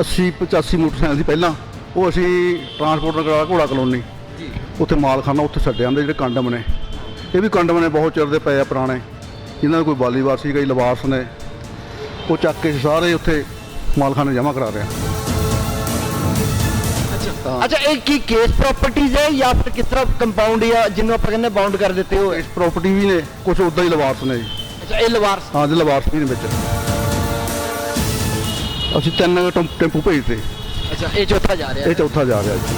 80 85 motorcycle ਸੀ ਪਹਿਲਾਂ। ਉਹ ਅਸੀਂ ਟਰਾਂਸਪੋਰਟਰ ਕਰਾ ਘੋੜਾ ਕਲੋਨੀ। ਜੀ। ਉੱਥੇ ਮਾਲਖਾਨਾ ਉੱਥੇ ਛੱਡੇ ਜਾਂਦੇ ਜਿਹੜੇ ਕੰਡਮ ਨੇ। ਇਹ ਵੀ ਕੰਡਮ ਨੇ ਬਹੁਤ ਚਿਰ ਦੇ ਪਏ ਆ ਪੁਰਾਣੇ। ਜਿਨ੍ਹਾਂ ਦਾ ਕੋਈ ਬਾਲੀਵਾਰ ਸੀ ਕਈ ਲਵਾਰਸ ਨੇ। ਉਹ ਚੱਕ ਕੇ ਸਾਰੇ ਉੱਥੇ ਮਾਲਖਾਨੇ ਜਮ੍ਹਾਂ ਕਰਾ ਰਹੇ। ਆ ਅੱਛਾ ਇਹ ਕੀ ਕੇਸ ਪ੍ਰਾਪਰਟੀਜ਼ ਹੈ ਜਾਂ ਫਿਰ ਕਿਸ ਤਰ੍ਹਾਂ ਕੰਪਾਊਂਡ ਜਾਂ ਜਿਹਨੂੰ ਆਪਾਂ ਕਹਿੰਦੇ ਬਾਉਂਡ ਕਰ ਦਿੱਤੇ ਹੋ ਇਸ ਪ੍ਰਾਪਰਟੀ ਵੀ ਨੇ ਕੁਝ ਉਦਾਂ ਹੀ ਲਵਾਰਸ ਨੇ ਜੀ। ਅੱਛਾ ਇਹ ਲਵਾਰਸ। ਹਾਂ ਜੀ ਲਵਾਰਸ ਵੀ ਨੇ ਵਿੱਚ। ਅਸੀਂ ਤਿੰਨ ਟੈਂਪੂ ਭੇਜਤੇ ਅੱਛਾ ਇਹ ਚੌਥਾ ਜਾ ਰਿਹਾ। ਇਹ ਚੌਥਾ ਜਾ ਰਿਹਾ ਜੀ।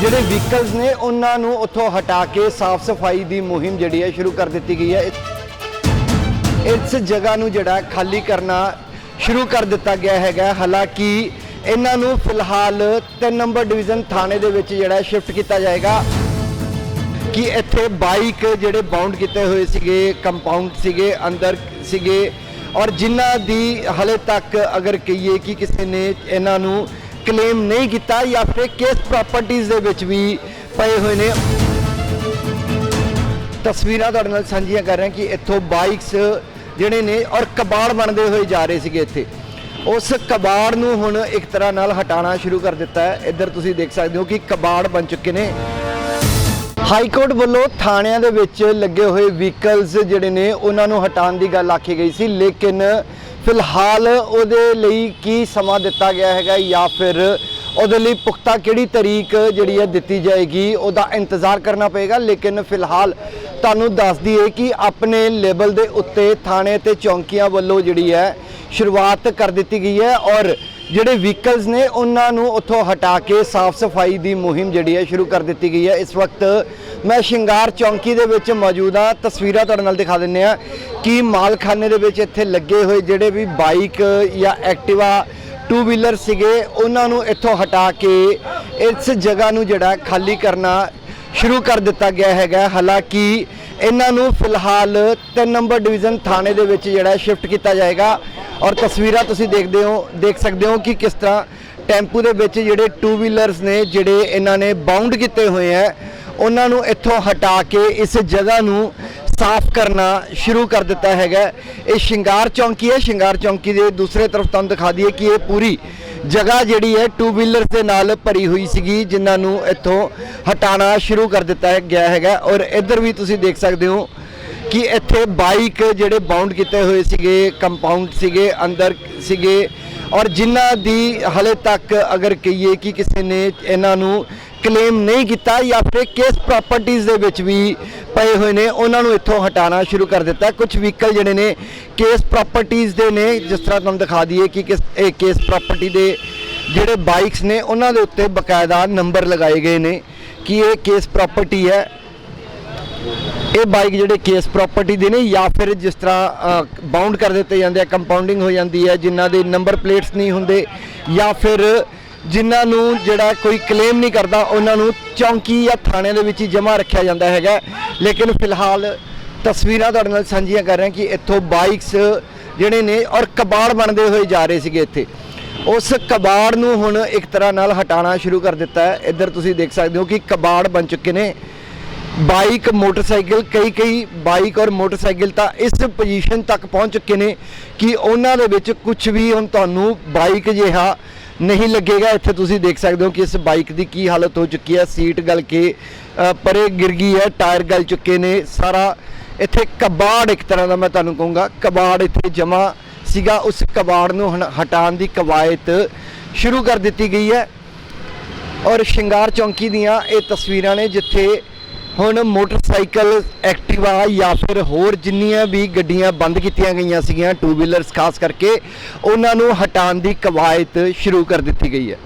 ਜਿਹੜੇ ਵਹੀਕਲਸ ਨੇ ਉਹਨਾਂ ਨੂੰ ਉੱਥੋਂ ਹਟਾ ਕੇ ਸਾਫ਼ ਸਫ਼ਾਈ ਦੀ ਮੁਹਿੰਮ ਜਿਹੜੀ ਹੈ ਸ਼ੁਰੂ ਕਰ ਦਿੱਤੀ ਗਈ ਹੈ। ਇਸ ਜਗ੍ਹਾ ਨੂੰ ਜਿਹੜਾ ਖਾਲੀ ਕਰਨਾ ਸ਼ੁਰੂ ਕਰ ਦਿੱਤਾ ਗਿਆ ਹੈਗਾ। ਹਾਲਾਂਕਿ ਇਹਨਾਂ ਨੂੰ ਫਿਲਹਾਲ 3 ਨੰਬਰ ਡਿਵੀਜ਼ਨ ਥਾਣੇ ਦੇ ਵਿੱਚ ਜਿਹੜਾ ਸ਼ਿਫਟ ਕੀਤਾ ਜਾਏਗਾ। ਕਿ ਇੱਥੇ ਬਾਈਕ ਜਿਹੜੇ ਬਾਉਂਡ ਕੀਤੇ ਹੋਏ ਸੀਗੇ ਕੰਪਾਊਂਡ ਸੀਗੇ ਅੰਦਰ ਸੀਗੇ ਔਰ ਜਿਨ੍ਹਾਂ ਦੀ ਹਲੇ ਤੱਕ ਅਗਰ ਕਹੀਏ ਕਿ ਕਿਸੇ ਨੇ ਇਹਨਾਂ ਨੂੰ ਕਲੇਮ ਨਹੀਂ ਕੀਤਾ ਜਾਂ ਫਿਰ ਕੇਸ ਪ੍ਰਾਪਰਟੀਆਂ ਦੇ ਵਿੱਚ ਵੀ ਪਏ ਹੋਏ ਨੇ। ਤਸਵੀਰਾਂ ਤੁਹਾਡੇ ਨਾਲ ਸਾਂਝੀਆਂ ਕਰ ਰਹੇ ਕਿ ਇੱਥੋਂ ਬਾਈਕਸ ਜਿਹੜੇ ਨੇ ਔਰ ਕਬਾੜ ਬਣਦੇ ਹੋਏ ਜਾ ਰਹੇ ਸੀਗੇ ਇੱਥੇ। ਉਸ ਕਬਾੜ ਨੂੰ ਹੁਣ ਇੱਕ ਤਰ੍ਹਾਂ ਨਾਲ ਹਟਾਉਣਾ ਸ਼ੁਰੂ ਕਰ ਦਿੱਤਾ ਹੈ। ਇੱਧਰ ਤੁਸੀਂ ਦੇਖ ਸਕਦੇ ਹੋ ਕਿ ਕਬਾੜ ਬਣ ਚੁੱਕੇ ਨੇ। ਹਾਈ ਕੋਰਟ ਵੱਲੋਂ ਥਾਣਿਆਂ ਦੇ ਵਿੱਚ ਲੱਗੇ ਹੋਏ ਵਹੀਕਲਸ ਜਿਹੜੇ ਨੇ, ਉਹਨਾਂ ਨੂੰ ਹਟਾਉਣ ਦੀ ਗੱਲ ਆਖੀ ਗਈ ਸੀ। ਲੇਕਿਨ ਫਿਲਹਾਲ ਉਹਦੇ ਲਈ ਕੀ ਸਮਾਂ ਦਿੱਤਾ ਗਿਆ ਹੈਗਾ ਜਾਂ ਫਿਰ ਉਹਦੇ ਲਈ ਪੁਖਤਾ ਕਿਹੜੀ ਤਰੀਕ ਜਿਹੜੀ ਹੈ ਦਿੱਤੀ ਜਾਏਗੀ, ਉਹਦਾ ਇੰਤਜ਼ਾਰ ਕਰਨਾ ਪਏਗਾ। ਲੇਕਿਨ ਫਿਲਹਾਲ ਤੁਹਾਨੂੰ ਦੱਸ ਦਈਏ ਕਿ ਆਪਣੇ ਲੈਵਲ ਦੇ ਉੱਤੇ ਥਾਣੇ ਤੇ ਚੌਂਕੀਆਂ ਵੱਲੋਂ ਜਿਹੜੀ ਹੈ ਸ਼ੁਰੂਆਤ ਕਰ ਦਿੱਤੀ ਗਈ ਹੈ ਔਰ ਜਿਹੜੇ ਵਹੀਕਲਸ ਨੇ, ਉਹਨਾਂ ਨੂੰ ਉੱਥੋਂ ਹਟਾ ਕੇ ਸਾਫ਼ ਸਫ਼ਾਈ ਦੀ ਮੁਹਿੰਮ ਜਿਹੜੀ ਹੈ ਸ਼ੁਰੂ ਕਰ ਦਿੱਤੀ ਗਈ ਹੈ। ਇਸ ਵਕਤ ਮੈਂ ਸ਼ਿੰਗਾਰ ਚੌਂਕੀ ਦੇ ਵਿੱਚ ਮੌਜੂਦ ਹਾਂ। ਤਸਵੀਰਾਂ ਤੁਹਾਡੇ ਨਾਲ ਦਿਖਾ ਦਿੰਨੇ ਆ ਕਿ ਮਾਲਖਾਨੇ ਦੇ ਵਿੱਚ ਇੱਥੇ ਲੱਗੇ ਹੋਏ ਜਿਹੜੇ ਵੀ ਬਾਈਕ ਜਾਂ ਐਕਟਿਵਾ ਟੂ ਵੀਲਰ ਸੀਗੇ, ਉਹਨਾਂ ਨੂੰ ਇੱਥੋਂ ਹਟਾ ਕੇ ਇਸ ਜਗ੍ਹਾ ਨੂੰ ਜਿਹੜਾ ਖਾਲੀ ਕਰਨਾ ਸ਼ੁਰੂ ਕਰ ਦਿੱਤਾ ਗਿਆ ਹੈਗਾ। ਹਾਲਾਂਕਿ ਇਹਨਾਂ ਨੂੰ ਫਿਲਹਾਲ 3 ਨੰਬਰ ਡਿਵੀਜ਼ਨ ਥਾਣੇ ਦੇ ਵਿੱਚ ਜਿਹੜਾ ਸ਼ਿਫਟ ਕੀਤਾ ਜਾਏਗਾ। ਔਰ ਤਸਵੀਰਾਂ ਤੁਸੀਂ ਦੇਖਦੇ ਹੋ, ਦੇਖ ਸਕਦੇ ਹੋ ਕਿ ਕਿਸ ਤਰ੍ਹਾਂ ਟੈਂਪੂ ਦੇ ਵਿੱਚ ਜਿਹੜੇ ਟੂ ਵੀਲਰਸ ਨੇ, ਜਿਹੜੇ ਇਹਨਾਂ ਨੇ ਬਾਉਂਡ ਕੀਤੇ ਹੋਏ ਆ ਉਹਨਾਂ ਨੂੰ ਇੱਥੋਂ ਹਟਾ ਕੇ ਇਸ ਜਗ੍ਹਾ ਨੂੰ ਸਾਫ਼ ਕਰਨਾ ਸ਼ੁਰੂ ਕਰ ਦਿੱਤਾ ਹੈਗਾ ਇਹ ਸ਼ਿੰਗਾਰ ਚੌਂਕੀ ਹੈ, ਸ਼ਿੰਗਾਰ ਚੌਂਕੀ ਦੇ ਦੂਸਰੇ ਤਰਫ ਤੁਹਾਨੂੰ ਦਿਖਾ ਦਈਏ ਕਿ ਇਹ ਪੂਰੀ ਜਗ੍ਹਾ ਜਿਹੜੀ ਹੈ ਟੂ ਵੀਲਰਸ ਦੇ ਨਾਲ ਭਰੀ ਹੋਈ ਸੀਗੀ, ਜਿਨ੍ਹਾਂ ਨੂੰ ਇੱਥੋਂ ਹਟਾਉਣਾ ਸ਼ੁਰੂ ਕਰ ਦਿੱਤਾ ਗਿਆ ਹੈਗਾ ਔਰ ਇੱਧਰ ਵੀ ਤੁਸੀਂ ਦੇਖ ਸਕਦੇ ਹੋ ਕਿ ਇੱਥੇ ਬਾਈਕ ਜਿਹੜੇ ਬਾਉਂਡ ਕੀਤੇ ਹੋਏ ਸੀਗੇ ਕੰਪਾਊਂਡ ਸੀਗੇ, ਅੰਦਰ ਸੀਗੇ। ਔਰ ਜਿਨ੍ਹਾਂ ਦੀ ਹਲੇ ਤੱਕ ਅਗਰ ਕਹੀਏ ਕਿ ਕਿਸੇ ਨੇ ਇਹਨਾਂ ਨੂੰ ਕਲੇਮ ਨਹੀਂ ਕੀਤਾ ਜਾਂ ਫਿਰ ਕੇਸ ਪ੍ਰਾਪਰਟੀਆਂ ਦੇ ਵਿੱਚ ਵੀ ਪਏ ਹੋਏ ਨੇ, ਉਹਨਾਂ ਨੂੰ ਇੱਥੋਂ ਹਟਾਉਣਾ ਸ਼ੁਰੂ ਕਰ ਦਿੱਤਾ। ਕੁਝ ਵਹੀਕਲ ਜਿਹੜੇ ਨੇ, ਕੇਸ ਪ੍ਰਾਪਰਟੀਆਂ ਦੇ ਨੇ, ਜਿਸ ਤਰ੍ਹਾਂ ਤੁਹਾਨੂੰ ਦਿਖਾ ਦਈਏ ਕਿ ਕਿਸ, ਇਹ ਕੇਸ ਪ੍ਰਾਪਰਟੀ ਦੇ ਜਿਹੜੇ ਬਾਈਕਸ ਨੇ, ਉਹਨਾਂ ਦੇ ਉੱਤੇ ਬਕਾਇਦਾ ਨੰਬਰ ਲਗਾਏ ਗਏ ਨੇ ਕਿ ਇਹ ਕੇਸ ਪ੍ਰਾਪਰਟੀ ਹੈ। ਇਹ ਬਾਈਕ ਜਿਹੜੇ ਕੇਸ ਪ੍ਰਾਪਰਟੀ ਦੇ ਨੇ ਜਾਂ ਫਿਰ ਜਿਸ ਤਰ੍ਹਾਂ ਬਾਉਂਡ ਕਰ ਦਿੱਤੇ ਜਾਂਦੇ ਆ ਕੰਪਾਊਂਡਿੰਗ ਹੋ ਜਾਂਦੀ ਹੈ, ਜਿਨ੍ਹਾਂ ਦੇ ਨੰਬਰ ਪਲੇਟਸ ਨਹੀਂ ਹੁੰਦੇ ਜਾਂ ਫਿਰ ਜਿਨ੍ਹਾਂ ਨੂੰ ਜਿਹੜਾ ਕੋਈ ਕਲੇਮ ਨਹੀਂ ਕਰਦਾ, ਉਹਨਾਂ ਨੂੰ ਚੌਂਕੀ ਜਾਂ ਥਾਣੇ ਦੇ ਵਿੱਚ ਹੀ ਜਮ੍ਹਾਂ ਰੱਖਿਆ ਜਾਂਦਾ ਹੈਗਾ। ਲੇਕਿਨ ਫਿਲਹਾਲ ਤਸਵੀਰਾਂ ਤੁਹਾਡੇ ਨਾਲ ਸਾਂਝੀਆਂ ਕਰ ਰਹੇ ਕਿ ਇੱਥੋਂ ਬਾਈਕਸ ਜਿਹੜੇ ਨੇ ਔਰ ਕਬਾੜ ਬਣਦੇ ਹੋਏ ਜਾ ਰਹੇ ਸੀਗੇ ਇੱਥੇ। ਉਸ ਕਬਾੜ ਨੂੰ ਹੁਣ ਇੱਕ ਤਰ੍ਹਾਂ ਨਾਲ ਹਟਾਉਣਾ ਸ਼ੁਰੂ ਕਰ ਦਿੱਤਾ ਹੈ। ਇੱਧਰ ਤੁਸੀਂ ਦੇਖ ਸਕਦੇ ਹੋ ਕਿ ਕਬਾੜ ਬਣ ਚੁੱਕੇ ਨੇ। ਬਾਈਕ, ਮੋਟਰਸਾਈਕਲ, ਕਈ ਕਈ ਬਾਈਕ ਔਰ ਮੋਟਰਸਾਈਕਲ ਤਾਂ ਇਸ ਪੋਜੀਸ਼ਨ ਤੱਕ ਪਹੁੰਚ ਚੁੱਕੇ ਨੇ ਕਿ ਉਹਨਾਂ ਦੇ ਵਿੱਚ ਕੁਝ ਵੀ ਹੁਣ ਤੁਹਾਨੂੰ ਬਾਈਕ ਜਿਹਾ ਨਹੀਂ ਲੱਗੇਗਾ। ਇੱਥੇ ਤੁਸੀਂ ਦੇਖ ਸਕਦੇ ਹੋ ਕਿ ਇਸ ਬਾਈਕ ਦੀ ਕੀ ਹਾਲਤ ਹੋ ਚੁੱਕੀ ਹੈ। ਸੀਟ ਗਲ ਕੇ ਪਰੇ ਗਿਰ ਗਈ ਹੈ, ਟਾਇਰ ਗਲ ਚੁੱਕੇ ਨੇ। ਸਾਰਾ ਇੱਥੇ ਕਬਾੜ ਇੱਕ ਤਰ੍ਹਾਂ ਦਾ ਮੈਂ ਤੁਹਾਨੂੰ ਕਹੂੰਗਾ। ਕਬਾੜ ਇੱਥੇ ਜਮਾ ਸੀਗਾ। ਉਸ ਕਬਾੜ ਨੂੰ ਹਟਾਉਣ ਦੀ ਕਵਾਇਤ ਸ਼ੁਰੂ ਕਰ ਦਿੱਤੀ ਗਈ ਹੈ। ਔਰ ਸ਼ਿੰਗਾਰ ਚੌਂਕੀ ਦੀਆਂ ਇਹ ਤਸਵੀਰਾਂ ਨੇ ਜਿੱਥੇ ਹੁਣ ਮੋਟਰਸਾਈਕਲ ਐਕਟਿਵਾ ਜਾਂ ਫਿਰ ਹੋਰ ਜਿੰਨੀਆਂ ਵੀ ਗੱਡੀਆਂ ਬੰਦ ਕੀਤੀਆਂ ਗਈਆਂ ਸੀਗੀਆਂ ਟੂ ਵੀਲਰਸ ਖਾਸ ਕਰਕੇ ਉਹਨਾਂ ਨੂੰ ਹਟਾਉਣ ਦੀ ਕਵਾਇਤ ਸ਼ੁਰੂ ਕਰ ਦਿੱਤੀ ਗਈ ਹੈ।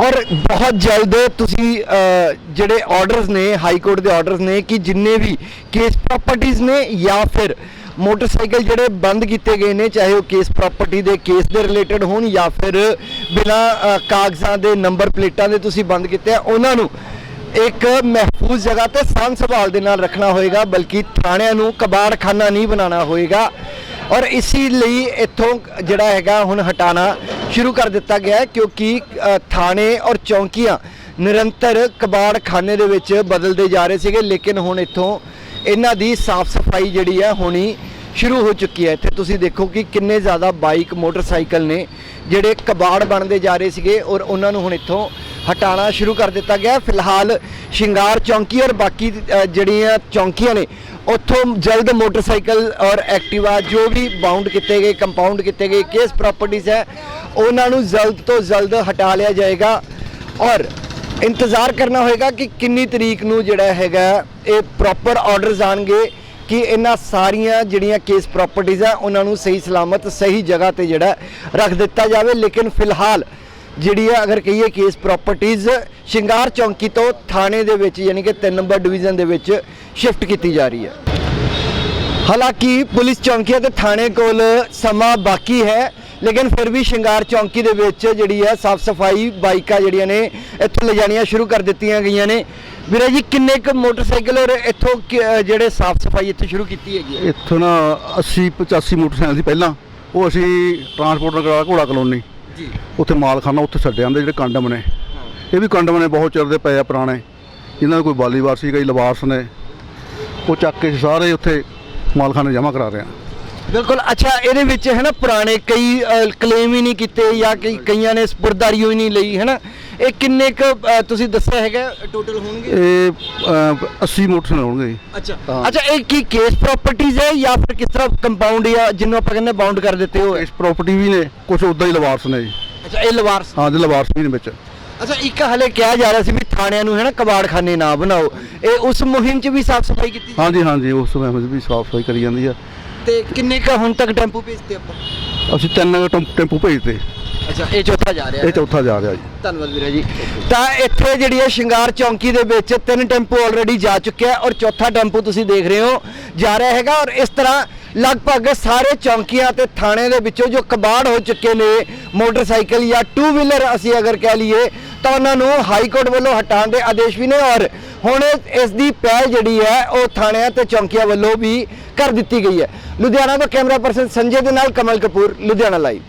ਔਰ ਬਹੁਤ ਜਲਦ ਤੁਸੀਂ ਜਿਹੜੇ ਆਰਡਰਸ ਨੇ ਹਾਈ ਕੋਰਟ ਦੇ ਆਰਡਰਸ ਨੇ ਕਿ ਜਿੰਨੇ ਵੀ ਕੇਸ ਪ੍ਰਾਪਰਟੀਆਂ ਨੇ ਜਾਂ ਫਿਰ ਮੋਟਰਸਾਈਕਲ ਜਿਹੜੇ ਬੰਦ ਕੀਤੇ ਗਏ ਨੇ, ਚਾਹੇ ਉਹ ਕੇਸ ਪ੍ਰਾਪਰਟੀ ਦੇ ਕੇਸ ਦੇ ਰਿਲੇਟਡ ਹੋਣ ਜਾਂ ਫਿਰ ਬਿਨਾ ਕਾਗਜ਼ਾਂ ਦੇ ਨੰਬਰ ਪਲੇਟਾਂ ਦੇ ਤੁਸੀਂ ਬੰਦ ਕੀਤੇ ਆ, ਉਹਨਾਂ ਨੂੰ ਇੱਕ ਮਹਿਫੂਜ਼ ਜਗ੍ਹਾ ਤੇ ਸਾਂਭ ਸੰਭਾਲ ਦੇ ਨਾਲ ਰੱਖਣਾ ਹੋਏਗਾ, ਬਲਕਿ ਥਾਣਿਆਂ ਨੂੰ ਕਬਾੜਖਾਨਾ ਨਹੀਂ ਬਣਾਉਣਾ ਹੋਏਗਾ। ਔਰ ਇਸੇ ਲਈ ਇੱਥੋਂ ਜਿਹੜਾ ਹੈਗਾ ਹੁਣ ਹਟਾਣਾ ਸ਼ੁਰੂ ਕਰ ਦਿੱਤਾ ਗਿਆ ਹੈ, ਕਿਉਂਕਿ ਥਾਣੇ ਔਰ ਚੌਂਕੀਆਂ ਨਿਰੰਤਰ ਕਬਾੜਖਾਨੇ ਦੇ ਵਿੱਚ ਬਦਲਦੇ ਜਾ ਰਹੇ ਸੀਗੇ, ਲੇਕਿਨ ਹੁਣ ਇੱਥੋਂ ਇਹਨਾਂ ਦੀ ਸਾਫ਼ ਸਫ਼ਾਈ ਜਿਹੜੀ ਹੈ ਹੋਣੀ ਸ਼ੁਰੂ ਹੋ ਚੁੱਕੀ ਹੈ। ਇੱਥੇ ਤੁਸੀਂ ਦੇਖੋ ਕਿ ਕਿੰਨੇ ਜ਼ਿਆਦਾ ਬਾਈਕ, ਮੋਟਰਸਾਈਕਲ ਨੇ ਜਿਹੜੇ ਕਬਾੜ ਬਣਦੇ ਜਾ ਰਹੇ ਸੀਗੇ ਔਰ ਉਹਨਾਂ ਨੂੰ ਹੁਣ ਇੱਥੋਂ ਹਟਾਉਣਾ ਸ਼ੁਰੂ ਕਰ ਦਿੱਤਾ ਗਿਆ। ਫਿਲਹਾਲ ਸ਼ਿੰਗਾਰ ਚੌਂਕੀ ਔਰ ਬਾਕੀ ਜਿਹੜੀਆਂ ਚੌਂਕੀਆਂ ਨੇ, ਉੱਥੋਂ ਜਲਦ ਮੋਟਰਸਾਈਕਲ ਔਰ ਐਕਟਿਵਾ ਜੋ ਵੀ ਬਾਉਂਡ ਕੀਤੇ ਗਏ ਕੰਪਾਊਂਡ ਕੀਤੇ ਗਏ ਕੇਸ ਪ੍ਰਾਪਰਟੀਆਂ ਹੈ, ਉਹਨਾਂ ਨੂੰ ਜਲਦ ਤੋਂ ਜਲਦ ਹਟਾ ਲਿਆ ਜਾਏਗਾ। ਔਰ ਇੰਤਜ਼ਾਰ ਕਰਨਾ ਹੋਏਗਾ ਕਿ ਕਿੰਨੀ ਤਰੀਕ ਨੂੰ ਜਿਹੜਾ ਹੈਗਾ, ਇਹ ਪ੍ਰੋਪਰ ਆਰਡਰਸ ਆਣਗੇ ਕਿ ਇਹਨਾਂ ਸਾਰੀਆਂ ਜਿਹੜੀਆਂ ਕੇਸ ਪ੍ਰਾਪਰਟੀਆਂ ਆ ਉਹਨਾਂ ਨੂੰ ਸਹੀ ਸਲਾਮਤ, ਸਹੀ ਜਗ੍ਹਾ ਤੇ ਜਿਹੜਾ ਰੱਖ ਦਿੱਤਾ ਜਾਵੇ। ਲੇਕਿਨ ਫਿਲਹਾਲ ਜਿਹੜੀ ਆ ਅਗਰ ਕਹੀਏ ਕੇਸ ਪ੍ਰਾਪਰਟੀਆਂ ਸ਼ਿੰਗਾਰ ਚੌਂਕੀ ਤੋਂ ਥਾਣੇ ਦੇ ਵਿੱਚ ਯਾਨੀ ਕਿ 3 ਨੰਬਰ ਡਿਵੀਜ਼ਨ ਦੇ ਵਿੱਚ ਸ਼ਿਫਟ ਕੀਤੀ ਜਾ ਰਹੀ ਹੈ। ਹਾਲਾਂਕਿ ਪੁਲਿਸ ਚੌਂਕੀਆਂ ਅਤੇ ਥਾਣੇ ਕੋਲ ਸਮਾਂ ਬਾਕੀ ਹੈ, ਲੇਕਿਨ ਫਿਰ ਵੀ ਸ਼ਿੰਗਾਰ ਚੌਂਕੀ ਦੇ ਵਿੱਚ ਜਿਹੜੀ ਹੈ ਸਾਫ਼ ਸਫ਼ਾਈ ਬਾਈਕਾਂ ਜਿਹੜੀਆਂ ਨੇ ਇੱਥੋਂ ਲਿਜਾਣੀਆਂ ਸ਼ੁਰੂ ਕਰ ਦਿੱਤੀਆਂ ਗਈਆਂ ਨੇ। ਵੀਰੇ ਜੀ, ਕਿੰਨੇ ਕੁ ਮੋਟਰਸਾਈਕਲ ਔਰ ਇੱਥੋਂ ਕਿ- ਜਿਹੜੇ ਸਾਫ਼ ਸਫ਼ਾਈ ਇੱਥੇ ਸ਼ੁਰੂ ਕੀਤੀ ਹੈਗੀ ਹੈ? ਇੱਥੋਂ ਨਾ 80 85 ਮੋਟਰਸਾਈਕਲ ਸੀ ਪਹਿਲਾਂ। ਉਹ ਅਸੀਂ ਟਰਾਂਸਪੋਰਟ ਨਗਰ ਘੋੜਾ ਕਲੋਨੀ। ਜੀ। ਉੱਥੇ ਮਾਲਖਾਨਾ ਉੱਥੇ ਛੱਡ ਜਾਂਦੇ ਜਿਹੜੇ ਕੰਡਮ ਨੇ। ਇਹ ਵੀ ਕੰਡਮ ਨੇ ਬਹੁਤ ਚਿਰ ਦੇ ਪਏ ਆ ਪੁਰਾਣੇ। ਇਹਨਾਂ ਦਾ ਕੋਈ ਬਾਲੀਵਾਰ ਸੀ ਕਈ ਲਵਾਰਸ ਨੇ। ਉਹ ਚੱਕ ਕੇ ਸਾਰੇ ਉੱਥੇ ਮਾਲਖਾਨੇ ਜਮ੍ਹਾਂ ਕਰਾ ਰਹੇ ਆ। ਬਿਲਕੁਲ। ਅੱਛਾ ਇਹਦੇ ਵਿੱਚ ਹੈ ਨਾ ਪੁਰਾਣੇ ਕਈ ਕਲੇਮ ਹੀ ਨਹੀਂ ਕੀਤੇ ਜਾਂ ਕਈ ਕਈਆਂ ਨੇ ਸਪੁਰਦਾਰੀ ਹੀ ਨਹੀਂ ਲਈ ਹੈ ਨਾ ਇਹ ਕਿੰਨੇ ਕੁ ਤੁਸੀਂ ਦੱਸਿਆ ਹੈਗਾ ਟੋਟਲ ਹੋਣਗੇ? ਇਹ ਅਹ, 80 ਮੋਟਰਸਾਈਕਲ ਹੋਣਗੇ ਜੀ। ਅੱਛਾ। ਹਾਂ। ਅੱਛਾ ਇਹ ਕੀ ਕੇਸ ਪ੍ਰਾਪਰਟੀਆਂ ਹੈ ਜਾਂ ਫਿਰ ਕਿਸ ਤਰ੍ਹਾਂ ਕੰਪਾਊਂਡ ਜਾਂ ਜਿਹਨੂੰ ਆਪਾਂ ਕਹਿੰਦੇ ਬਾਉਂਡ ਕਰ ਦਿੱਤੇ ਹੋ ਇਸ ਪ੍ਰਾਪਰਟੀ ਵੀ ਨੇ ਕੁਝ ਉਦਾਂ ਹੀ ਲਵਾਰਸ ਨੇ ਜੀ। ਅੱਛਾ ਇਹ ਲਵਾਰਸ? ਹਾਂ ਜੀ ਲਵਾਰਸ ਵੀ ਨੇ ਵਿੱਚ। ਅੱਛਾ ਇੱਕ ਹਲੇ ਕਿਹਾ ਜਾ ਰਿਹਾ ਸੀ ਵੀ ਥਾਣਿਆਂ ਨੂੰ ਹੈ ਨਾ ਕਬਾੜਖਾਨੇ ਨਾ ਬਣਾਓ। ਇਹ ਉਸ ਮੁਹਿੰਮ 'ਚ ਵੀ ਸਾਫ਼ ਸਫ਼ਾਈ ਕੀਤੀ ਹਾਂਜੀ ਹਾਂਜੀ ਉਸ ਸਮੇਂ ਵੀ ਸਾਫ਼ ਸਫ਼ਾਈ ਕਰੀ ਜਾਂਦੀ ਆ ਤੇ ਕਿੰਨੇ ਕ ਹੁਣ ਤੱਕ ਟੈਂਪੂ ਭੇਜਤੇ ਆਪਾਂ? ਅਸੀਂ ਤਿੰਨ ਟੈਂਪ- ਟੈਂਪੂ ਭੇਜਤੇ। ਅੱਛਾ ਇਹ ਚੌਥਾ ਜਾ ਰਿਹਾ ਇਹ ਚੌਥਾ ਜਾ ਰਿਹਾ ਜੀ। ਧੰਨਵਾਦ ਵੀਰੇ ਜੀ। ਤਾਂ ਇੱਥੇ ਜਿਹੜੀ ਹੈ ਸ਼ਿੰਗਾਰ ਚੌਂਕੀ ਦੇ ਵਿੱਚ ਤਿੰਨ ਟੈਂਪੂ ਆਲਰੇਡੀ ਜਾ ਚੁੱਕਿਆ ਔਰ ਚੌਥਾ ਟੈਂਪੂ ਤੁਸੀਂ ਦੇਖ ਰਹੇ ਹੋ ਜਾ ਰਿਹਾ ਹੈਗਾ ਔਰ ਇਸ ਤਰ੍ਹਾਂ ਲਗਭਗ ਸਾਰੇ ਚੌਂਕੀਆਂ ਤੇ ਥਾਣੇ ਦੇ ਵਿੱਚੋਂ ਜੋ ਕਬਾੜ ਹੋ ਚੁੱਕੇ ਨੇ ਮੋਟਰਸਾਈਕਲ ਜਾਂ ਟੂ ਵੀਲਰ ਅਸੀਂ ਅਗਰ ਕਹਿ ਲਈਏ ਤਾਂ ਉਹਨਾਂ ਨੂੰ ਹਾਈ ਕੋਰਟ ਵੱਲੋਂ ਹਟਾਉਣ ਦੇ ਆਦੇਸ਼ ਵੀ ਨੇ ਔਰ ਹੁਣ ਇਸ ਦੀ ਪਹਿਲ ਜਿਹੜੀ ਹੈ ਉਹ ਥਾਣਿਆਂ ਤੇ ਚੌਂਕੀਆਂ ਵੱਲੋਂ ਵੀ ਕਰ ਦਿੱਤੀ ਗਈ ਹੈ। ਲੁਧਿਆਣਾ ਤੋਂ ਕੈਮਰਾ ਪਰਸਨ ਸੰਜੇ ਦੇ ਨਾਲ ਕਮਲ ਕਪੂਰ ਲੁਧਿਆਣਾ ਲਾਈਵ